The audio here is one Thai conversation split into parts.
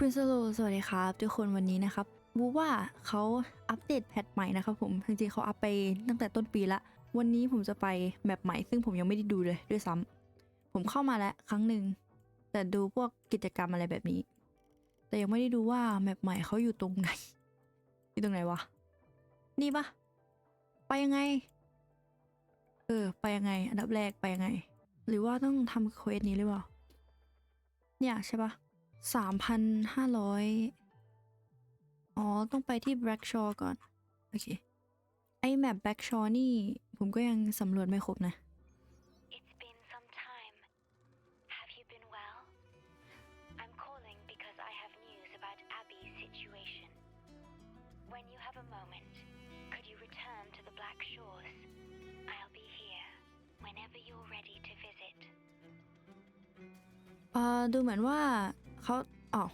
คุณสโลสวัสดีครับทุกคนวันนี้นะครับบูว่าเขาอัปเดตแพทใหม่นะครับผมจริงๆเขาอัปไปตั้งแต่ต้นปีละ วันนี้ผมจะไปแมปใหม่ ซึ่งผมยังไม่ได้ดูเลยด้วยซ้ำผมเข้ามาแล้วครั้งหนึ่งแต่ดูพวกกิจกรรมอะไรแบบนี้ แต่ยังไม่ได้ดูว่าแมปใหม่เขาอยู่ตรงไหนอยู่ตรงไหนวะนี่ปะไปยังไง เออ ไปยังไง อันดับแรกไปยังไง หรือว่าต้องทำเควสนี้หรือเปล่าเนี่ยใช่ปะ สามพันห้าร้อยอ๋อ ต้องไปที่ Black Shore ก่อน โอเค ไอแมป Black Shore นี่ ผมก็ยังสำรวจไม่ครบนะ It's been some time. Have you been well? I'm calling because I have news about Abby's situation. When you have a moment, could you return to the Black Shores? I'll be here whenever you're ready to visit. เอ่อดูเหมือนว่า เขาอ๋อ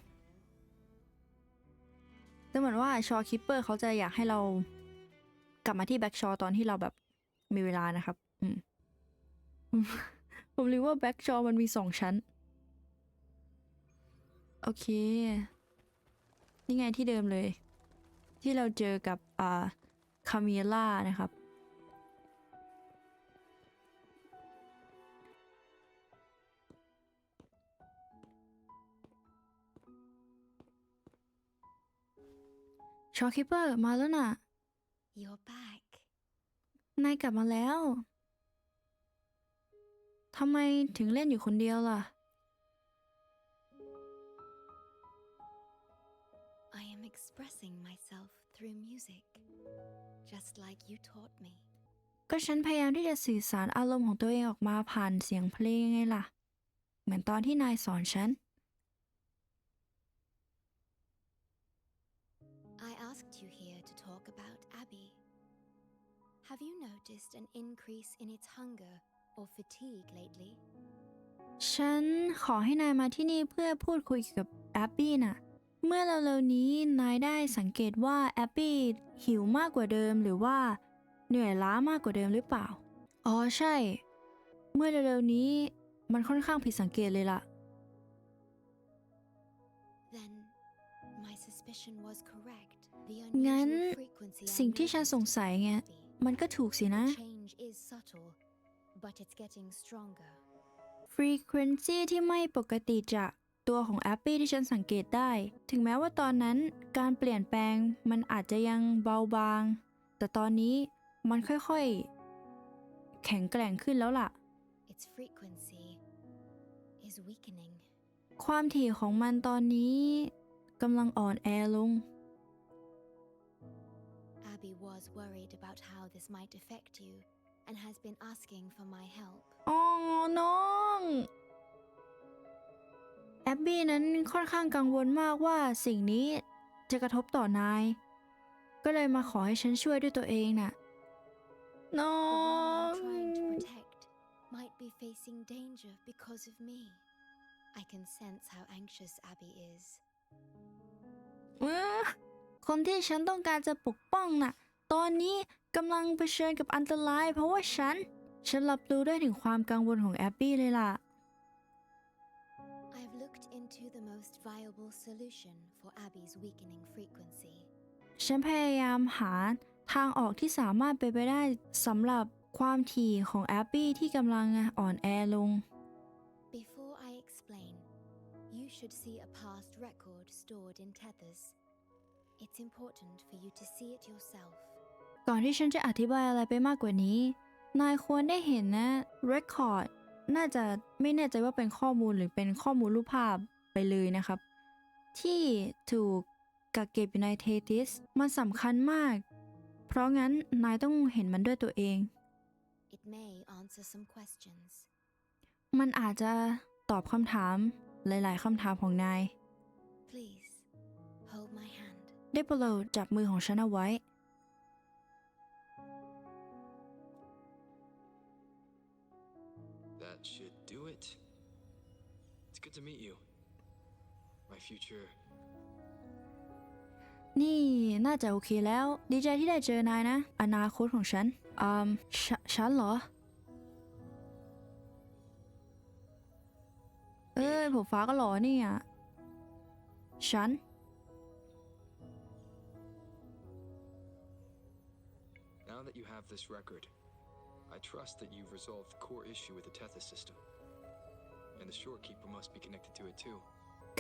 ดูเหมือนว่าชอคิปเปอร์เขาจะอยากให้เรากลับมาที่แบ็กชอตอนที่เราแบบมีเวลานะครับ อืม ผมรู้ว่าแบ็กชอมันมีสองชั้น โอเค นี่ไงที่เดิมเลย ที่เราเจอกับ อ่า คาเมล่านะครับ ชอคิปเปอร์มาแล้วน่ะ You're back. นายกลับมาแล้ว ทำไมถึงเล่นอยู่คนเดียวล่ะ I am expressing myself through music, just like you taught me. ก็ฉันพยายามที่จะสื่อสารอารมณ์ของตัวเองออกมาผ่านเสียงเพลงไงล่ะ เหมือนตอนที่นายสอนฉัน Have you noticed an increase in its hunger or fatigue lately? ฉันขอให้นายมาที่นี่เพื่อพูดคุยเกี่ยวกับแอปปี้น่ะ เมื่อเร็วๆนี้นายได้สังเกตว่าแอปปี้หิวมากกว่าเดิมหรือว่าเหนื่อยล้ามากกว่าเดิมหรือเปล่า อ๋อใช่ เมื่อเร็วๆนี้มันค่อนข้างผิดสังเกตเลยล่ะ Then my suspicion was correct. The งั้น unusual frequency I สิ่งที่ฉัน noticed สงสัยไง in Abby. มันก็ถูกสินะ Change is subtle, but it's getting stronger. frequency ที่ไม่ปกติจากตัวของแอปปี้ที่ฉันสังเกตได้ ถึงแม้ว่าตอนนั้นการเปลี่ยนแปลงมันอาจจะยังเบาบาง แต่ตอนนี้มันค่อยๆ แข็งแกร่งขึ้นแล้วล่ะ Its frequency is weakening. ความถี่ของมันตอนนี้กำลังอ่อนแอลง Abby was worried about how this might affect you and has been asking for my help. อ๋อ น้อง แอบบี้นั้นค่อนข้างกังวลมากว่าสิ่งนี้จะกระทบต่อนาย ก็เลยมาขอให้ฉันช่วยด้วยตัวเองน่ะ น้อ The ง one I'm trying to protect might be facing danger because of me. I can sense how anxious Abby is. เอ้อ คนที่ฉันต้องการจะปกป้องน่ะ ตอนนี้กำลังเผชิญกับอันตราย เพราะว่าฉัน ฉันรับรู้ได้ถึงความกังวลของแอบบี้เลยล่ะ I've looked into the most viable solution for Abby's weakening frequency. ฉันพยายามหาทางออกที่สามารถไปนไปได้สำหรับความถี่ของแอปปี้ที่กำลังอ่อนแอลง Before I explain, you should see a past record stored in tethers. It's important for you to see it yourself. ก่อนที่ฉันจะอธิบายอะไรไปมากกว่านี้ นายควรได้เห็นนะ Record น่าจะไม่แน่ใจว่าเป็นข้อมูลหรือเป็นข้อมูลรูปภาพไปเลยนะครับ ที่ถูกกักเก็บอยู่ในเทติสมันสำคัญมาก เพราะงั้นนายต้องเห็นมันด้วยตัวเอง It may answer some questions. มันอาจจะตอบคำถามหลาย ๆคำถามของนาย Please, hold my hand. ได้โปรดจับมือของฉันเอาไว้ That should do it. It's good to meet you. My future. นี่น่าจะโอเคแล้ว ดีใจที่ได้เจอนายนะ อนาคตของฉันอืมฉฉันเหรอ เอ้ยผมฟ้าก็หล่อเนี่ยฉัน have this record, I trust that you've resolved the core issue with the Tethys system. And the Shorekeeper must be connected to it too.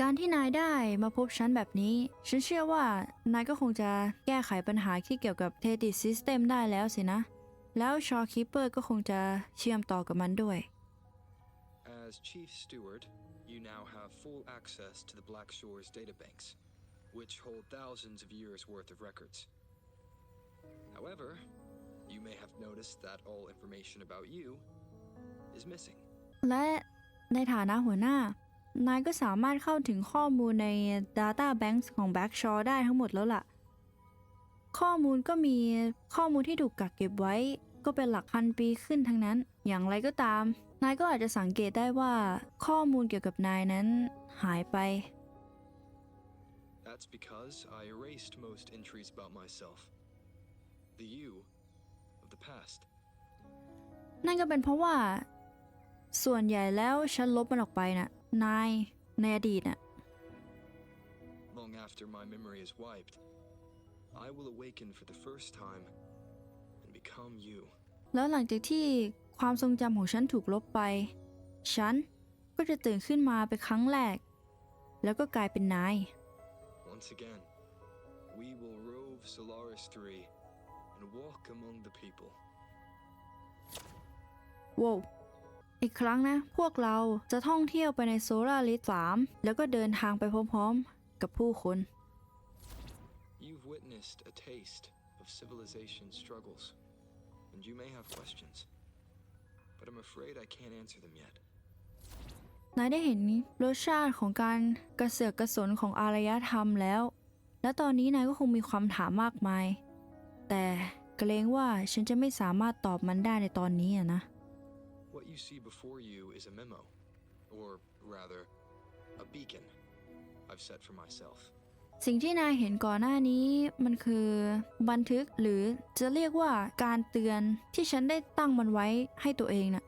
การที่นายได้มาพบฉันแบบนี้ ฉันเชื่อว่านายก็คงจะแก้ไขปัญหาที่เกี่ยวกับเทติซิสเต็มได้แล้วสินะ แล้วชอคีเปอร์ก็คงจะเชื่อมต่อกับมันด้วย As Chief Steward, you now have full access to the Black Shore's databanks, which hold thousands of years' worth of records. However, you may have noticed that all information about you is missing. และในฐานะหัวหน้า นายก็สามารถเข้าถึงข้อมูลใน Data Banks ของ Backshaw ได้ทั้งหมดแล้วล่ะ ข้อมูลก็มีข้อมูลที่ถูกกักเก็บไว้ ก็เป็นหลักพันปีขึ้นทั้งนั้น อย่างไรก็ตาม นายก็อาจจะสังเกตได้ว่าข้อมูลเกี่ยวกับนายนั้นหายไป That's because I erased most entries about myself. The you of the past. นั่นก็เป็นเพราะว่า ส่วนใหญ่แล้วฉันลบมันออกไปน่ะ นายในอดีตน่ะ Long after my memory is wiped, I will awaken for the first time and become you. แล้วหลังจากที่ความทรงจำของฉันถูกลบไป ฉันก็จะตื่นขึ้นมาเป็นครั้งแรก แล้วก็กลายเป็นนาย Once again, we will rove Solaris 3 and walk among the people. ว้าวอีกครั้งนะ พวกเราจะท่องเที่ยวไปในโซลาริส3แล้วก็เดินทางไปพร้อมๆ กับผู้คน You've witnessed a taste of civilization's struggles, and you may have questions. But I'm afraid I can't answer them yet. นายได้เห็นรสชาติของการกระเสือกกระสนของอารยธรรมแล้ว และตอนนี้นายก็คงมีความถามมากมาย แต่เกรงว่าฉันจะไม่สามารถตอบมันได้ในตอนนี้อะนะ What you see before you is a memo, or rather, a beacon I've set for myself. สิ่งที่นายเห็นก่อนหน้านี้มันคือบันทึกหรือจะเรียกว่าการเตือนที่ฉันได้ตั้งมันไว้ให้ตัวเองน่ะ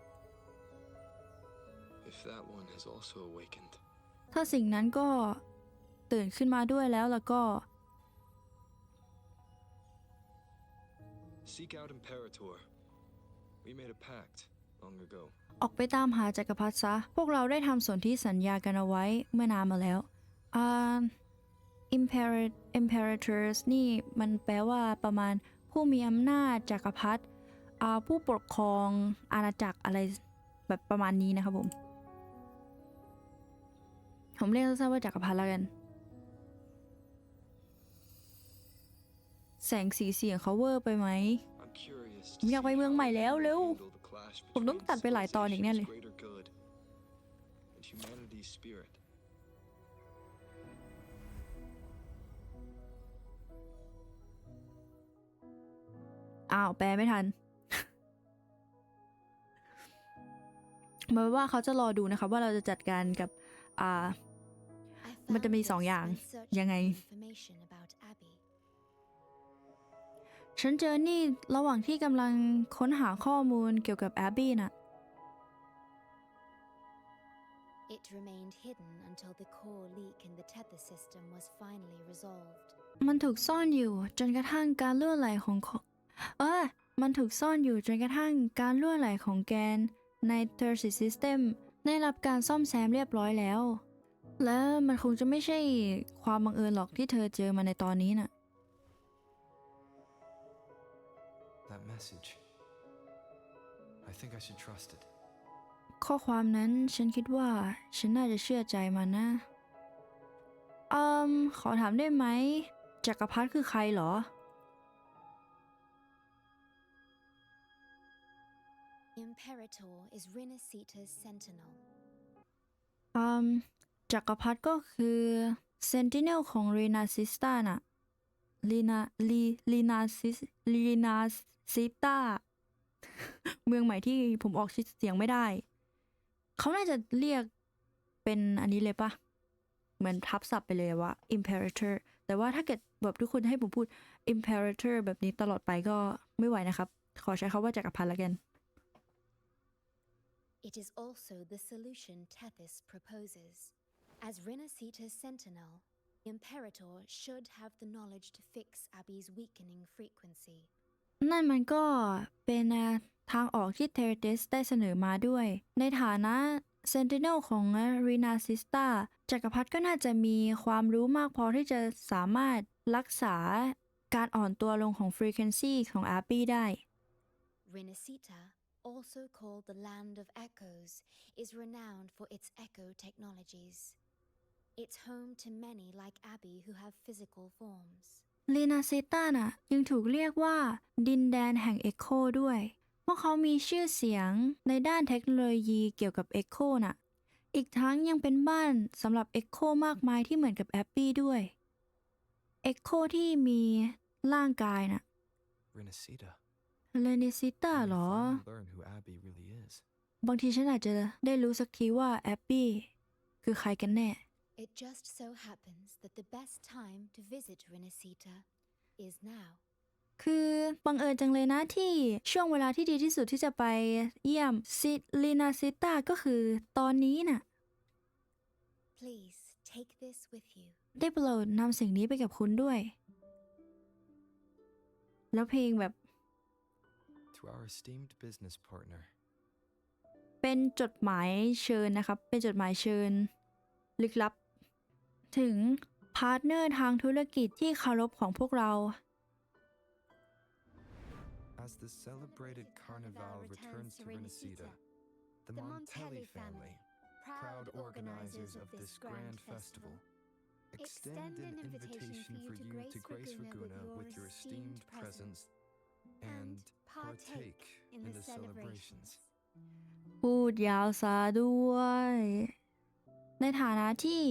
If that one has also awakened, ถ้าสิ่งนั้นก็ตื่นขึ้นมาด้วยแล้วแล้วก็ seek out Imperator. We made a pact long ago. ออกไปตามหาจักรพรรดิซะ พวกเราได้ทำสนธิสัญญากันเอาไว้เมื่อนานมาแล้วอ่า Imper Imperators นี่มันแปลว่าประมาณผู้มีอำนาจจักรพรรดิอ่าผู้ปกครองอาณาจักรอะไรแบบประมาณนี้นะครับผม ผมเรียกสั้นๆว่าจักรพรรดิแล้วกัน แสงสีเสียงเขาเวอร์ไปไหม I'm curious ผมอยากไปเมืองใหม่แล้วเร็ว handle the clash ผมต้องตัดไปหลายตอนอีกแน่เลย civilization's greater good and humanity's spirit. อ้าว แปลไม่ทันหมายว่าเขาจะรอดูนะครับว่าเราจะจัดการกับ อ่า มันจะมีสองอย่าง ยังไง ฉันเจอนี่ระหว่างที่กำลังค้นหาข้อมูลเกี่ยวกับแอบบี้น่ะ It remained hidden until the core leak in the tether system was finally resolved. มันถูกซ่อนอยู่จนกระทั่งการล่วไหลของขเออมันถูกซ่อนอยู่จนกระทั่งการล่วไหลของแกนใน t e r s i System ได้รับการซ่อมแซมเรียบร้อยแล้ว และมันคงจะไม่ใช่ความบังเอิญหรอกที่เธอเจอมาในตอนนี้น่ะ That message. I think I should trust it. ข้อความนั้นฉันคิดว่าฉันน่าจะเชื่อใจมันนะอืมขอถามได้ไหมจักรพรรดิคือใครเหรอ Imperator is Rinasita's sentinel. อืมจักรพรรดิก็คือเซนติเนลของรีนาซิสตาน่ะลีนาลีลีนาซิสลีนา ซิตาเมืองใหม่ที่ผมออกเสียงไม่ได้ เขาน่าจะเรียกเป็นอันนี้เลยปะเหมือนทับศัพท์ไปเลยว่า imperator แต่ว่าถ้าเกิดแบบทุกคนให้ผมพูด imperator แบบนี้ตลอดไปก็ไม่ไหวนะครับ ขอใช้คาว่าจักรพรรดิละกัน It is also the solution Tethys proposes. As Rinasita's sentinel, The Imperator should have the knowledge to fix Abby's weakening frequency. นั่นมันก็เป็นทางออกที่เทเรติสได้เสนอมาด้วย ในฐานะเซนติเนลของรีนาซิสตาจักรพรรดิก็น่าจะมีความรู้มากพอที่จะสามารถรักษาการอ่อนตัวลงของฟรีเควนซีของอาร์ปี้ได้ Rinasita, also called the Land of Echoes, is renowned for its echo technologies. It's home to many like Abby who have physical forms. ลีนาซิต้าน่ะยังถูกเรียกว่า ดินแดนแห่งเอ็กโคด้วย พวกเขามีชื่อเสียงในด้านเทคโนโลยีเกี่ยวกับเอ็กโคน่ะ อีกทั้งยังเป็นบ้านสำหรับเอ็กโคมากมายที่เหมือนกับแอปปี้ด้วยเอ็กโคที่มีร่างกายน่ะ Renacita. เลนิซิต้า We เหรอ finally learn who Abby really is. บางทีฉันอาจจะได้รู้สักทีว่าแอปปี้คือใครกันแน่ It just so happens that the best time to visit Rinasita is now. คือบังเอิญจังเลยนะที่ช่วงเวลาที่ดีที่สุดที่จะไปเยี่ยมซิลีนาซิต้าก็คือตอนนี้น่ะ Please take this with you. ได้โปรดนำสิ่งนี้ไปกับคุณด้วย แล้วเพลงแบบ To our esteemed business partner, เป็นจดหมายเชิญนะครับ เป็นจดหมายเชิญ ลึกลับ ถึงพาร์ทเนอร์ทางธุรกิจที่เคารพของพวกเรา as the celebrated Carnival returns to Renacita, the the Montelli Montelli family, family, proud organizers of this grand festival, extend an invitation for you to grace Raguna with your esteemed presence and partake in the celebrations. พูดยาวซะด้วย ในฐานะที่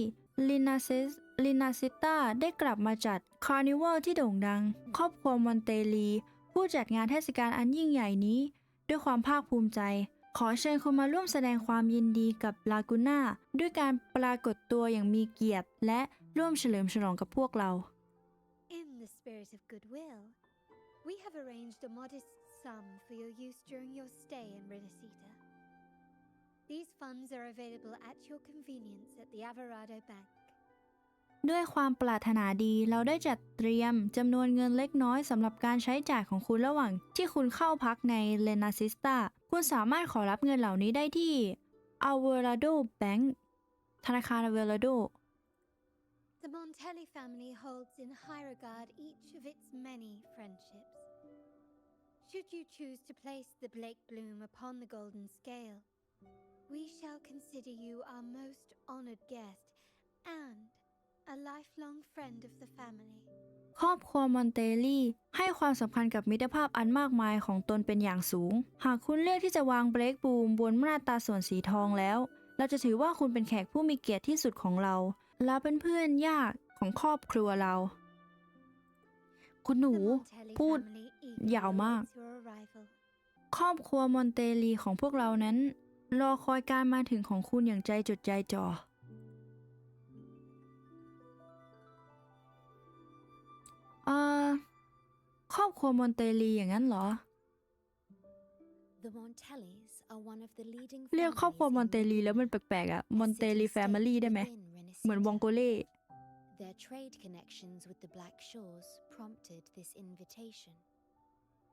ลินาซิสลินาซิต้าได้กลับมาจัดคาร์นิวัลที่โด่งดัง ครอบครัวมอนเตลี ผู้จัดงานเทศกาลอันยิ่งใหญ่นี้ ด้วยความภาคภูมิใจ ขอเชิญคุณมาร่วมแสดงความยินดีกับลากูน่าด้วยการปรากฏตัวอย่างมีเกียรติ และร่วมเฉลิมฉลองกับพวกเรา In the spirit of goodwill, we have arranged a modest sum for your use during your stay in Renacita. These funds are available at your convenience at the Averado Bank. ด้วยความปรารถนาดีเราได้จัดเตรียมจำนวนเงินเล็กน้อยสำหรับการใช้จ่ายของคุณระหว่าง ที่คุณเข้าพักในเลนาซิสตาคุณสามารถขอรับเงินเหล่านี้ได้ที่ a v e r a d o Bank ธนาคาร a v e r a d o The Montelli family holds in high regard each of its many friendships. Should you choose to place the Blake Bloom upon the golden scale, we shall consider you our most honored guest and a lifelong friend of the family. ครอบครัวมอนเตลีให้ความสำคัญกับมิตรภาพอันมากมายของตนเป็นอย่างสูง หากคุณเลือกที่จะวางเบรกบูมบนมาตราส่วนสีทองแล้ว เราจะถือว่าคุณเป็นแขกผู้มีเกียรติที่สุดของเรา และเป็นเพื่อนยากของครอบครัวเรา คุณหนู The Montelli พูด family eagerly ยาวมาก awaits your arrival. ครอบครัวมอนเตลีของพวกเรานั้น รอคอยการมาถึงของคุณอย่างใจจดใจจ่อ เอ่อ ครอบครัวมอนเตลีอย่างนั้นเหรอ The Montellis are one of the leading เรียกครอบครัว families ม in อนเตลีแล้วมันแปลกๆอะ the มอนเตลี city-state แฟมิลี่ได้ไหม within เหมือนวอง Renacita. โกเล่ Their trade connections with the Black Shores prompted this invitation.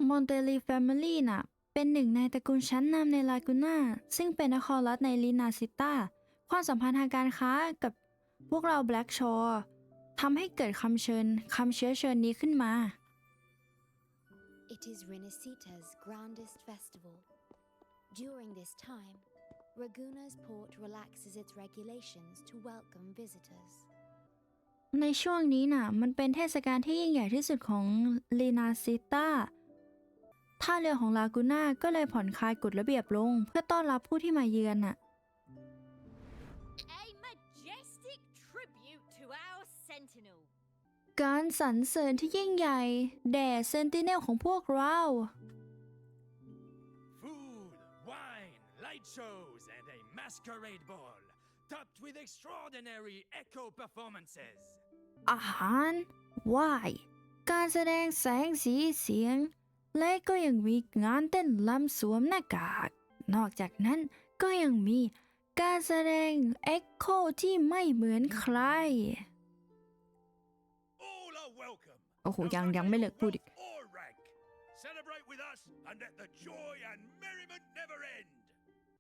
มอนเตลีแฟมิลี่น่ะ เป็นหนึ่งในตระกูลชั้นนำในลากูน่าซึ่งเป็นนครรัฐในลินาซิต้า ความสัมพันธ์ทางการค้ากับพวกเราแบล็กชอร์ทำให้เกิดคำเชิญคำเชื้อเชิญนี้ขึ้นมา It is Renacita's grandest festival. During this time, Raguna's port relaxes its regulations to welcome visitors. ในช่วงนี้น่ะมันเป็นเทศกาลที่ยิ่งใหญ่ที่สุดของลีนาซิต้า ท่าเรือของลากูน่าก็เลยผ่อนคลายกฎระเบียบลง เพื่อต้อนรับผู้ที่มาเยือนน่ะ A majestic tribute to our sentinel. การสรรเสริญที่ยิ่งใหญ่ แด่เซนติเนลของพวกเรา Food, wine, light shows, and a masquerade ball, topped with extraordinary echo performances. อาหารวาย การแสดงแสงสีเสียง และก็ยังมีงานเต้นลำสวมหน้ากาก นอกจากนั้นก็ยังมีการแสดงเอ็กโคที่ไม่เหมือนใคร welcome. โอ้โห no ยัง matter ยังไม่เลิก your พูดอีก wealth or rank. Celebrate with us and let the joy and merriment never end.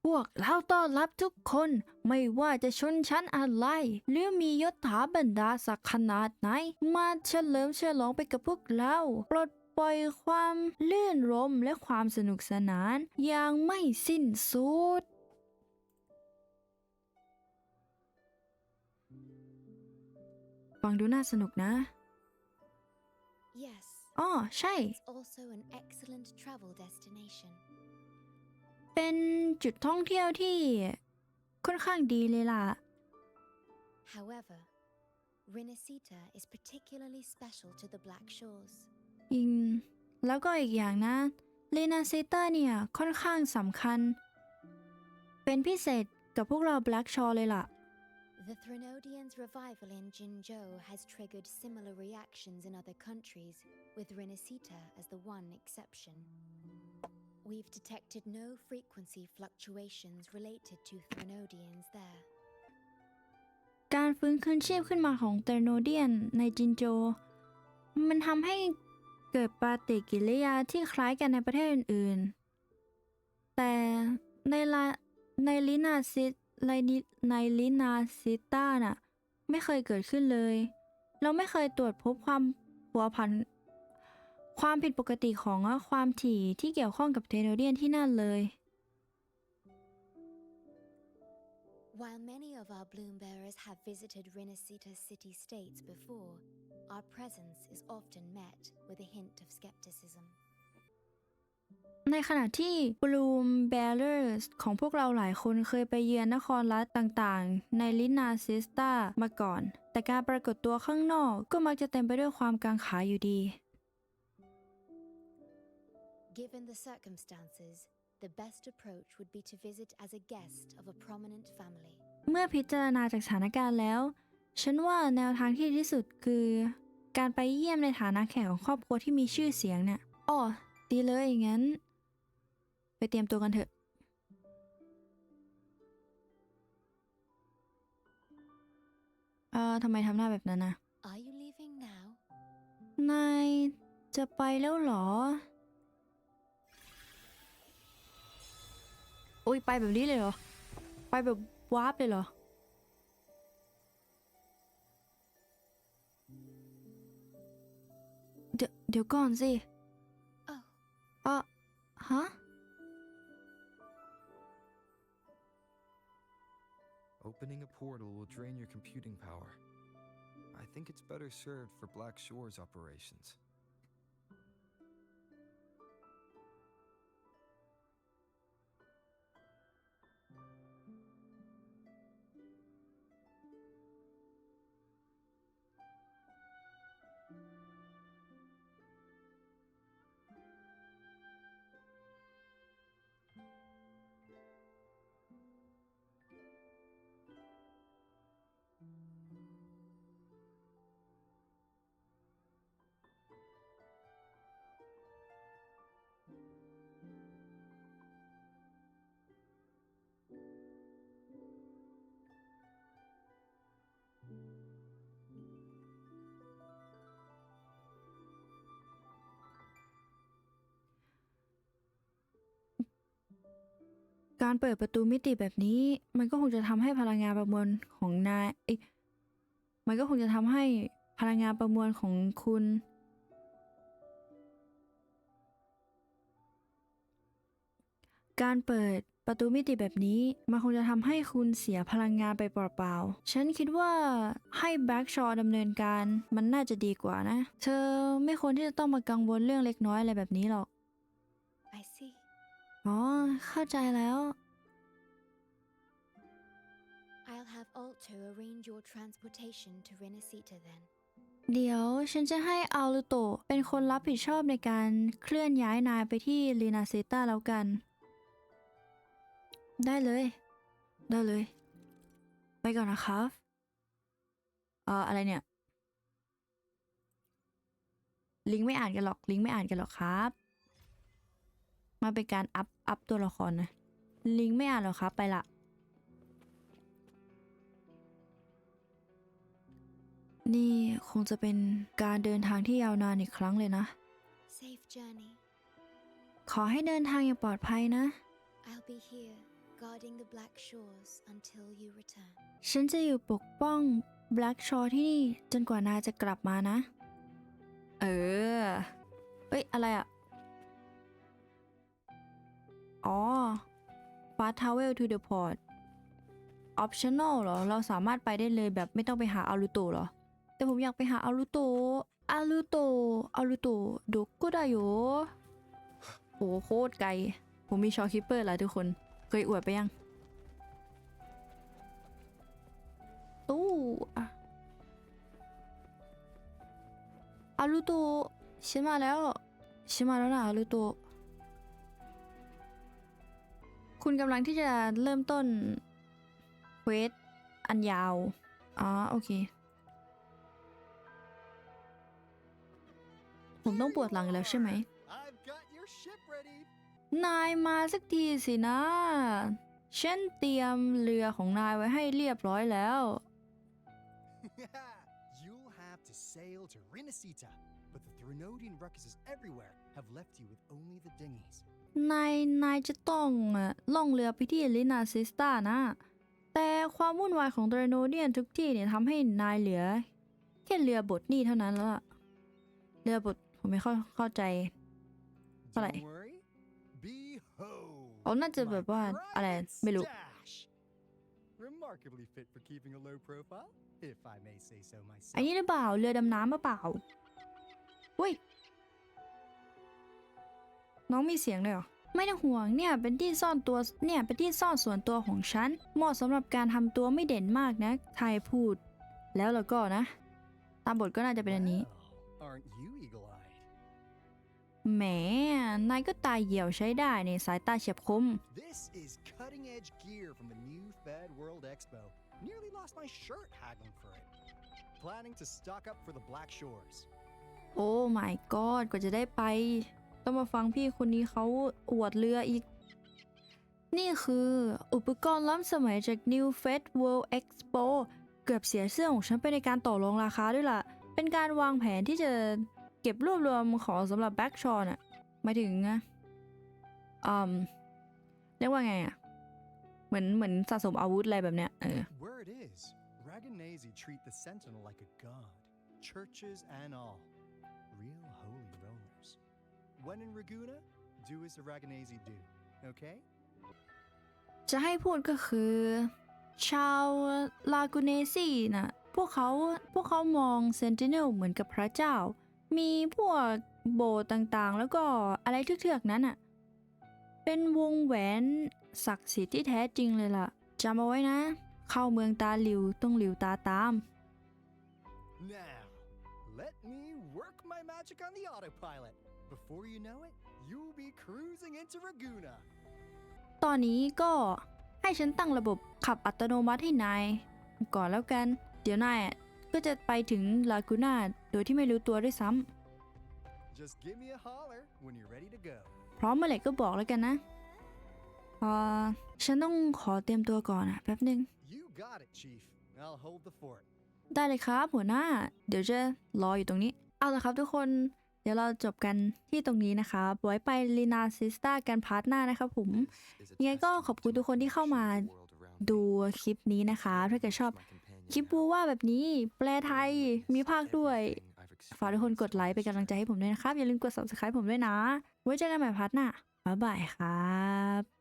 พวกเราต้อนรับทุกคนไม่ว่าจะชนชั้นอะไร หรือมียศถาบรรดาศักดิ์ขนาดไหน มาเฉลิมฉลองไปกับพวกเรา ปลด ปล่อยความลื่นรมและความสนุกสนานอย่างไม่สิ้นสุดฟังดูน่าสนุกนะ Yes, อ๋อใช่ it's also an excellent travel destination. เป็นจุดท่องเที่ยวที่ค่อนข้างดีเลยล่ะ However, Rinasita is particularly special to the Black Shores. อืมแล้วก็อีกอย่างนะเลนาเซเตอร์เนี่ยค่อนข้างสำคัญ เป็นพิเศษกับพวกเรา Black Shore เลยล่ะ The Threnodians' revival in Jinzhou has triggered similar reactions in other countries, with Rinasita as the one exception. We've detected no frequency fluctuations related to Threnodians there. การฟื้นคืนชีพขึ้นมาของเตอร์โนเดียนในจินโจ มันทำให้ เกิดปฏิกิริยาที่คล้ายกันในประเทศอื่นๆ แต่ในลาในลินาซิในในลินาซิต้าน่ะไม่เคยเกิดขึ้นเลย เราไม่เคยตรวจพบความผัวพันความผิดปกติของความถี่ที่เกี่ยวข้องกับเทโนเดียนที่นั่นเลย While many of our bloom bearers have visited Rinasita city states before, our presence is often met with a hint of skepticism. ในขณะที่ Bloom Bearers ของพวกเราหลายคนเคยไปเยือนนครรัฐต่างๆ ในลินาซิสตามาก่อน แต่การปรากฏตัวข้างนอกก็มักจะเต็มไปด้วยความกังขาอยู่ดี Given the circumstances, the best approach would be to visit as a guest of a prominent family. เมื่อพิจารณาจากสถานการณ์แล้ว ฉันว่าแนวทางที่ดีที่สุดคือ การไปเยี่ยมในฐานะแขกของครอบครัวที่มีชื่อเสียงเนี่ยอ๋อดีเลยงั้น ไปเตรียมตัวกันเถอะ เอ่อทำไมทำหน้าแบบนั้นนะ Are you leaving now? นายจะไปแล้วเหรอ โอ้ยไปแบบนี้เลยเหรอ ไปแบบวาร์ปเลยเหรอ เดี๋ยวเดี๋ยวก่อนสิ Oh, อะฮะ Opening a portal will drain your computing power. I think it's better served for Black Shore's operations. การเปิดประตูมิติแบบนี้ มันก็คงจะทำให้พลังงานประมวลของนายมันก็คงจะทำให้พลังงานประมวลของคุณ การเปิดประตูมิติแบบนี้ มันคงจะทำให้คุณเสียพลังงานไปเปล่าๆ ฉันคิดว่าให้แบ็กชอดำเนินการมันน่าจะดีกว่านะ เธอไม่ควรที่จะต้องมากังวลเรื่องเล็กน้อยอะไรแบบนี้หรอก อ๋อ เข้าใจแล้ว I'll have Alto arrange your transportation to Rinasita then. เดี๋ยวฉันจะให้อัลโตะเป็นคนรับผิดชอบในการเคลื่อนย้ายนายไปที่ลีนาเซตาแล้วกัน ได้เลย ได้เลย ไปก่อนนะครับเอ่ออะไรเนี่ย ลิงก์ไม่อ่านกันหรอก ลิงก์ไม่อ่านกันหรอกครับ มาเป็นการอัพอัพตัวละครนะ ลิงก์ไม่อ่านหรอกครับไปละ นี่คงจะเป็นการเดินทางที่ยาวนานอีกครั้งเลยนะ Safe journey. ขอให้เดินทางอย่างปลอดภัยนะ I'll be here, guarding the Black Shores until you return. ฉันจะอยู่ปกป้อง Black Shore ที่นี่ จนกว่านายจะกลับมานะ เออ เอ้ย อะไรอะ อ๋อ Fast Travel to the Port Optional เหรอ เราสามารถไปได้เลยแบบไม่ต้องไปหาอารุโตเหรอ แต่ผมอยากไปหาอารุโตอารุโตอารุโตะโดกุได้โยโหโคตรไกล ผมมีชอคิปเปอร์แล้วทุกคน เคยอวดไปยัง ตู้อะอารุโตฉันมาแล้วฉันมาแล้วนะอารุโต คุณกำลังที่จะเริ่มต้นเควสอันยาว อ๋อ โอเค ผมต้องปวดหลังอีกแล้วใช่ไหม I've got your ship ready. นายมาสักทีสินะ ฉันเตรียมเรือของนายไว้ให้เรียบร้อยแล้ว You'll have to sail to Rinasita, but the Threnodian ruckuses everywhere have left you with only the dinghies. นาย นายจะต้องเอ่อล่องเรือไปที่ลินาซิสตานะ แต่ความวุ่นวายของเดรโนเดียนทุกที่เนี่ยทำให้นายเหลือ แค่เรือบดนี่เท่านั้นแล้วล่ะเรือบดผมไม่เข้าเข้าใจ Alright. Don't worry. Behold. เขาน่าจะแบบว่าอะไร private ไม่รู้ stash. Remarkably fit for keeping a low profile, if I may say so myself. อันนี้หรือเปล่า เรือดำน้ำหรือเปล่า อุ้ย น้องมีเสียงเลยเหรอ ไม่ต้องห่วงเนี่ยเป็นที่ซ่อนตัวเนี่ยเป็นที่ซ่อนส่วนตัวของฉัน เหมาะสำหรับการทำตัวไม่เด่นมากนะไทยพูด แล้วแล้วก็นะ ตามบทก็น่าจะเป็นอันนี้ Well, aren't you eagle-eyed? แหม นายก็ตาเหี่ยวใช้ได้ในสายตาเฉียบคม This is cutting-edge gear from the new Fed World Expo. Nearly lost my shirt haggling for it. Planning to stock up for the Black Shores. โอ้ my god กว่าจะได้ไป ต้องมาฟังพี่คนนี้เขาอวดเรืออีก นี่คืออุปกรณ์ล้ำสมัยจาก New Fed World Expo เกือบเสียเสื้อของฉันไปในการต่อรองราคาด้วยล่ะ เป็นการวางแผนที่จะเก็บรวบรวมของสำหรับ Back Shore น่ะหมายถึงนะอืมเรียกว่าไงอะเหมือนเหมือนสะสมอาวุธอะไรแบบเนี้ยเออ Where it is, Raganese treat the Sentinel like a god, churches and all. Real holy rollers. When in Raguna, do as the Raganese do, okay? จะให้พูดก็คือ ชาวลากูเนซีน่ะพวกเขาพวกเขามองเซนติเนลเหมือนกับพระเจ้า มีพวกโบสถ์ต่างๆ แล้วก็อะไรเทือกๆนั้นอะ เป็นวงแหวนศักดิ์สิทธิ์ที่แท้จริงเลยล่ะจำเอาไว้นะ เข้าเมืองตาหลิวต้องหลิวตาตาม Now, let me work my magic on the autopilot. Before you know it, you'll be cruising into Raguna. ตอนนี้ก็ให้ฉันตั้งระบบขับอัตโนมัติให้นาย ก่อนแล้วกัน เดี๋ยวนายอะก็จะไปถึงลากูน่าโดยที่ไม่รู้ตัวด้วยซ้ำ Just give me a holler when you're ready to go. พร้อมเมื่อไหร่ก็บอกแล้วกันนะเอ่อฉันต้องขอเตรียมตัวก่อนอะแป๊บหนึ่ง You got it, Chief. I'll hold the fort. ได้เลยครับหัวหน้า เดี๋ยวจะรออยู่ตรงนี้ เอาละครับทุกคน เดี๋ยวเราจบกันที่ตรงนี้นะคะไว้ไปลีนาซิสตากันพาร์ทหน้านะครับผมยังไงก็ขอบคุณทุกคนที่เข้ามาดูคลิปนี้นะคะ ถ้าเกิดชอบคลิปบูว่าแบบนี้แปลไทยมีภาคด้วย ฝากทุกคนกดไลค์เป็นกำลังใจให้ผมด้วยนะครับ อย่าลืมกด subscribe ผมด้วยนะ ไว้เจอกันใหม่พาร์ทหน้าบ๊ายบายครับ